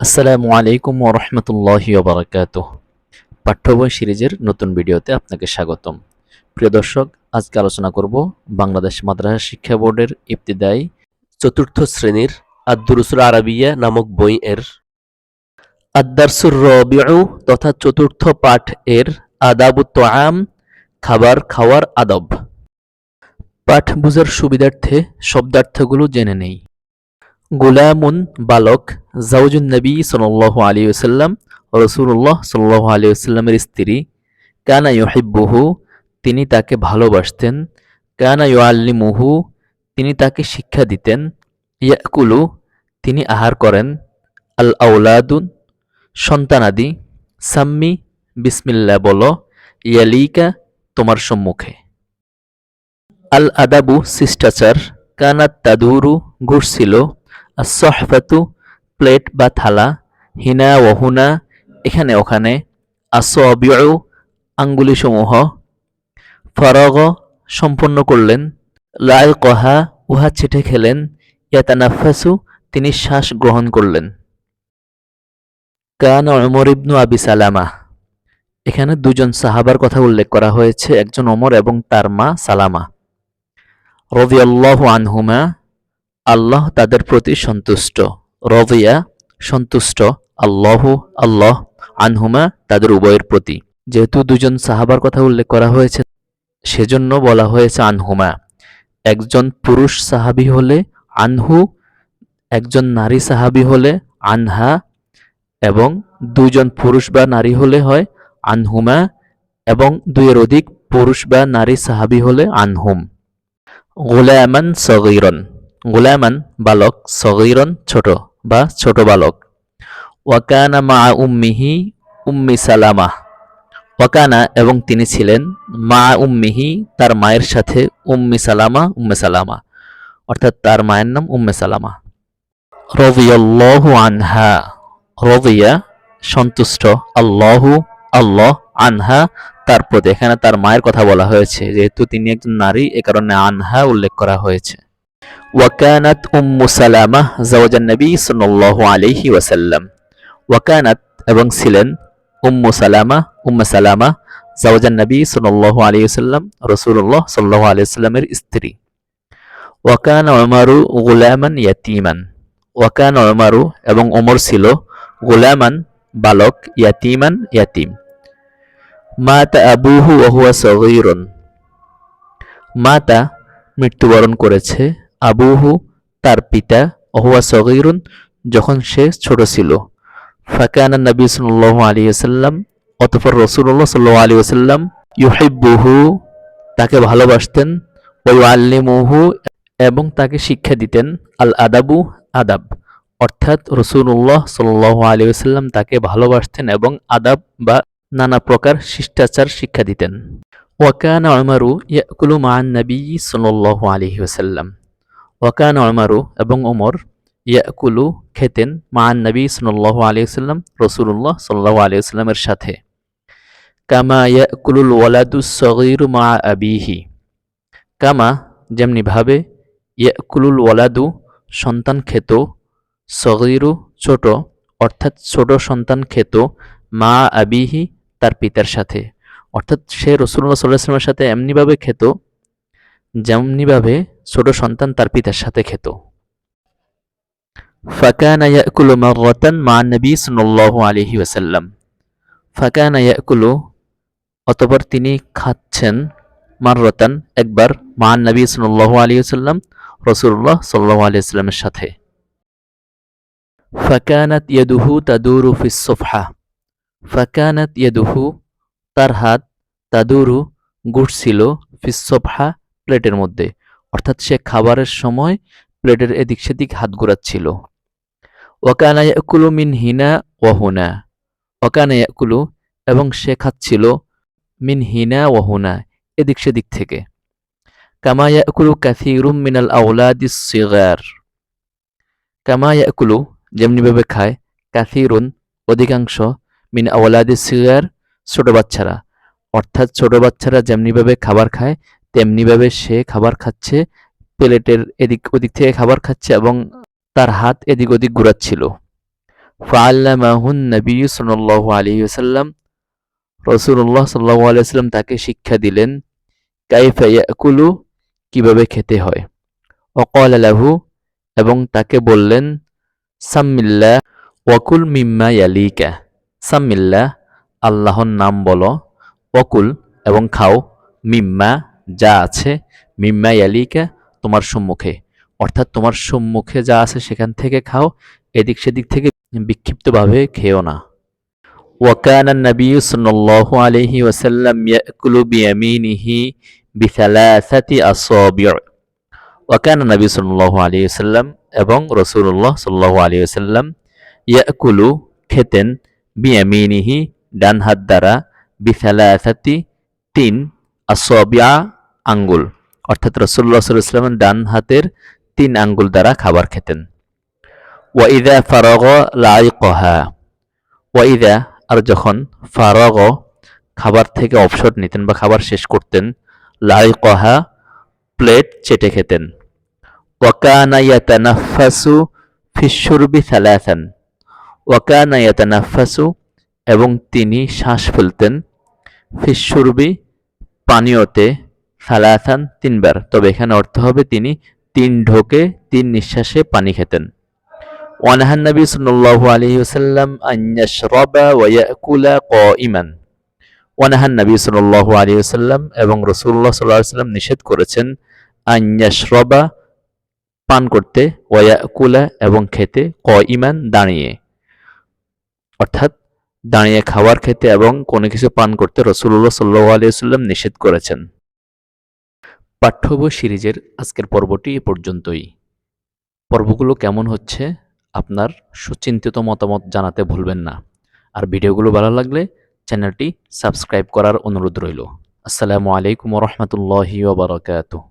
আসসালামু আলাইকুম ওরহমতুল্লাহি ওবরাকাত পাঠ্য বই সিরিজের নতুন ভিডিওতে আপনাকে স্বাগতম। প্রিয় দর্শক, আজকে আলোচনা করব বাংলাদেশ মাদ্রাসা শিক্ষা বোর্ডের ইবতিদায়ী চতুর্থ শ্রেণির আদ্দুরুসুল আরবিয়া নামক বই এর আদারসুর রবিউ তথা চতুর্থ পাঠ এর আদাবু তোয়াম, খাবার খাওয়ার আদব। পাঠ বুঝার সুবিধার্থে শব্দার্থগুলো জেনে নেই। গুলামুন, বালক জাউজুন নবী সাল্লাহ আলী ওসাল্লাম রসুল্লাহ সাল্লাহ আলী ওসাল্লামের স্ত্রী। কানা ইউহিব্বুহু তিনি তাকে ভালোবাসতেন। কানা ইউআল্লিমুহু তিনি তাকে শিক্ষা দিতেন। ইয়াকুলু তিনি আহার করেন। আল আউলাদুন সন্তানাদি সাম্মি বিসমিল্লা বলো, ইয়ালিকা, তোমার সম্মুখে। আল আদাবু শিষ্টাচার। কানাত তাদুরু ঘুরছিল। আসহফাতু প্লেট বা থালা, হিনা, ওহুনা, এখানে ওখানে আসবিউ আঙ্গুলিসমূহ ফরগ সম্পন্ন করলেন। লাল কহা, উহা ছেটে খেলেন। ইয়াতানাফাসু, তিনি শ্বাস গ্রহণ করলেন। কান অমর ইবনু আবি সালামা, এখানে দুজন সাহাবার কথা উল্লেখ করা হয়েছে, একজন অমর এবং তার মা সালামা। রবি আল্লাহ আনহুমা, আল্লাহ তাদের প্রতি সন্তুষ্ট। রবিয়া সন্তুষ্ট, আল্লাহু আল্লাহ আনহুমা তাদের উভয়ের প্রতি। যেহেতু দুজন সাহাবার কথা উল্লেখ করা হয়েছে, সেজন্য বলা হয়েছে আনহুমা। একজন পুরুষ সাহাবি হলে আনহু, একজন নারী সাহাবি হলে আনহা, এবং দুইজন পুরুষ বা নারী হলে হয় আনহুমা, এবং দুইয়ের অধিক পুরুষ বা নারী সাহাবি হলে আনহুম। গোলামান সগৈরন। গোলামান বালক সগৈরন ছোট বা ছোট বালক ওয়াকানা মা উম্মিহি উম্মি সালামা ওয়াকানা এবং তিনি ছিলেন মা উম্মিহি তার মায়ের সাথে উম্মি সালামা উম্মে সালামা অর্থাৎ তার মায়ের নাম উম্মে সালামা রবিয়াল্লাহু আনহা। রবিয়া সন্তুষ্ট। আল্লাহু আল্লাহ আনহা। তার প্রতি এখানে তার মায়ের কথা বলা হয়েছে। যেহেতু তিনি একজন নারী, এ কারণে আনহা উল্লেখ করা হয়েছে। ওয়াকানাত উম্মু সালামা জাওজান নবী সাল্লাল্লাহু আলাইহি ওয়াসাল্লাম ওয়াকানাত এবং ছিলেন উম্মু সালামা উম্মে সালামা জাওজান নবী সাল্লাল্লাহু আলাইহি ওয়াসাল্লাম রাসূলুল্লাহ সাল্লাল্লাহু আলাইহি ওয়াসাল্লামের স্ত্রী ওয়াকানা উমারু গুলামান ইয়াতীমান ওয়াকানা উমারু এবং ওমর ছিল গুলামান বালক ইয়াতীমান ইয়াতীম মাতা আবুহু ওহুয়া সগীরুন মাতা মৃত্যুবরণ করেছে আবুহু, তার পিতা ওহুয়া সগীরুন, যখন সে ছোট ছিল। ফাকানা নবী সাল্লাল্লাহু আলাইহি ওয়াসাল্লাম, অতঃপর রসুল্লাহ সাল্লাল্লাহু আলাইহি ওয়াসাল্লাম ইউহিব্বুহু, তাকে ভালোবাসতেন ওয়া ইউআল্লিমুহু এবং তাকে শিক্ষা দিতেন আল আদাবু। আদাব অর্থাৎ রসুল্লাহ সাল্লাহ আলী ওসাল্লাম তাকে ভালোবাসতেন এবং আদাব বা নানা প্রকার শিষ্টাচার শিক্ষা দিতেন। ওয়াকান আমারু ইয়াকুলু মান নবী সাল্লাহ আলহি ওসাল্লাম ওয়াকান আমারু এবং ওমর ইয়াকুলু খেতেন মান নবী সাল্লাহ আলী ওসাল্লাম রসুল্লাহ সাল্লাহ আলী ওসাল্লামের সাথে কামা ইয়াকুলুল ওয়ালাদু সগীর মা আবিহি কামা যেমনিভাবে ইয়াকুলুল ওয়ালাদু সন্তান খেত সগিরু ছোট অর্থাৎ ছোট সন্তান খেত মা আবিহি তার পিতার সাথে। অর্থাৎ সে রসুল্লাহ সাল্লাহামের সাথে এমনিভাবে খেত যেমনিভাবে ছোট সন্তান তার পিতার সাথে খেত। ফাকানা ইয়াকুলু মাররাতান মা নবী সাল্লাল্লাহু আলাইহি ওয়াসাল্লাম। ফাকানা ইয়াকুলু, অতঃপর তিনি খাচ্ছেন মাররাতান একবার মা নবী সাল্লাল্লাহু আলাইহি ওয়াসাল্লাম রসুল্লাহ সাল্লাল্লাহু আলাইহি ওয়াসাল্লামের সাথে। ফাকানাত ইয়াদুহু তাদুরু ফিস সোফহা। ফাকানাত ইয়াদুহু, তার হাত তাদুরু ঘুরছিল ফিস সোফহা প্লেটের মধ্যে। অর্থাৎ সে খাবারের সময় প্লেটের এদিক সেদিক হাত ঘোরাচ্ছিল। ওয়াকানা মিন হিনা ওয়াহুনা ওয়াকানা ইয়াকুলু এবং সে খাচ্ছিল মিন হিনা ওয়াহুনা এদিক সেদিক থেকে। কামা ইয়াকুলু কাসীরুম মিনাল আওলাদিস সিগার। কামা ইয়াকুলু যেমনিভাবে খায়, কাসিরুন অধিকাংশ মিন আওলাদি সিগার ছোট বাচ্চারা। অর্থাৎ ছোট বাচ্চারা যেমনিভাবে খাবার খায় তেমনিভাবে সে খাবার খাচ্ছে, প্লেটের এদিক ওদিক থেকে খাবার খাচ্ছে এবং তার হাত এদিক ওদিক ঘুরাচ্ছিল। ফাআল্লামাহুন নবী সাল্লাল্লাহু আলাইহি তাকে শিক্ষা দিলেন, কাইফা কীভাবে খেতে হয়। ওয়াকালা লাহু, এবং তাকে বললেন, সাম্মিল্লা ওয়াকুল মিম্মা ইয়ালিকা। সাম্মিল্লা, আল্লাহর নাম বলো, ওয়াকুল এবং খাও, মিম্মা যা আছে মিম্মাই আলিকা তোমার সম্মুখে। অর্থাৎ তোমার সম্মুখে যা আছে সেখান থেকে খাও, এদিক সেদিক থেকে বিক্ষিপ্তভাবে খেও না। ওয়াকান নবী সাল্লাল্লাহু আলাইহি ওয়াসাল্লাম ইয়াকুলু বিয়ামিনিহি বিসালাসাতি আসাবি' ওয়াকান নবী সাল্লাল্লাহু আলাইহি ওয়াসাল্লাম এবং রাসূলুল্লাহ সাল্লাল্লাহু আলাইহি ওয়াসাল্লাম ইয়াকুলু খেতেন বিয়ামিনিহি ডান হাত দ্বারা বিসালাসাতি তিন আসাবি'a আঙ্গুল। অর্থাৎ রসুল্লাহ সাল্লামের ডান হাতের তিন আঙ্গুল দ্বারা খাবার খেতেন। ওয়াইদা ফারগ লাইকহা। ওয়াইদা আর যখন ফারগ খাবার থেকে অবসর নিতেন বা খাবার শেষ করতেন, লাইকহা প্লেট চেটে খেতেন। ওয়াকানা ইয়াতানাফাসু ফিশুরবি থালাথান ওয়াকানা এবং তিনি শ্বাস ফেলতেন ফিশুরবি পানীয়তে থালাথান তিনবার তবে এখানে অর্থ হবে তিনি তিন ঢোকে তিন নিঃশ্বাসে পানি খেতেন ونهى النبي صلى الله عليه وسلم أن يشرب ويأكل قائما ونهى النبي صلى الله عليه وسلم এবং রাসূলুল্লাহ সাল্লাল্লাহু আলাইহি ওয়াসাল্লাম নিষেধ করেছেন আন ইয়াশরাবা পান করতে ওয়ায়াকুলা এবং খেতে কইমান দাঁড়িয়ে অর্থাৎ দাঁড়িয়ে খাবার খেতে এবং কোনো কিছু পান করতে রসুল্লাহ সাল্লাহ আলিয়াল্লাম নিষেধ করেছেন পাঠ্য বই সিরিজের আজকের পর্বটি এ পর্যন্তই। পর্বগুলো কেমন হচ্ছে আপনার সুচিন্তিত মতামত জানাতে ভুলবেন না। আর ভিডিওগুলো ভালো লাগলে চ্যানেলটি সাবস্ক্রাইব করার অনুরোধ রইল। আসসালামু আলাইকুম রহমতুল্লাহি ওবরাকাতুহ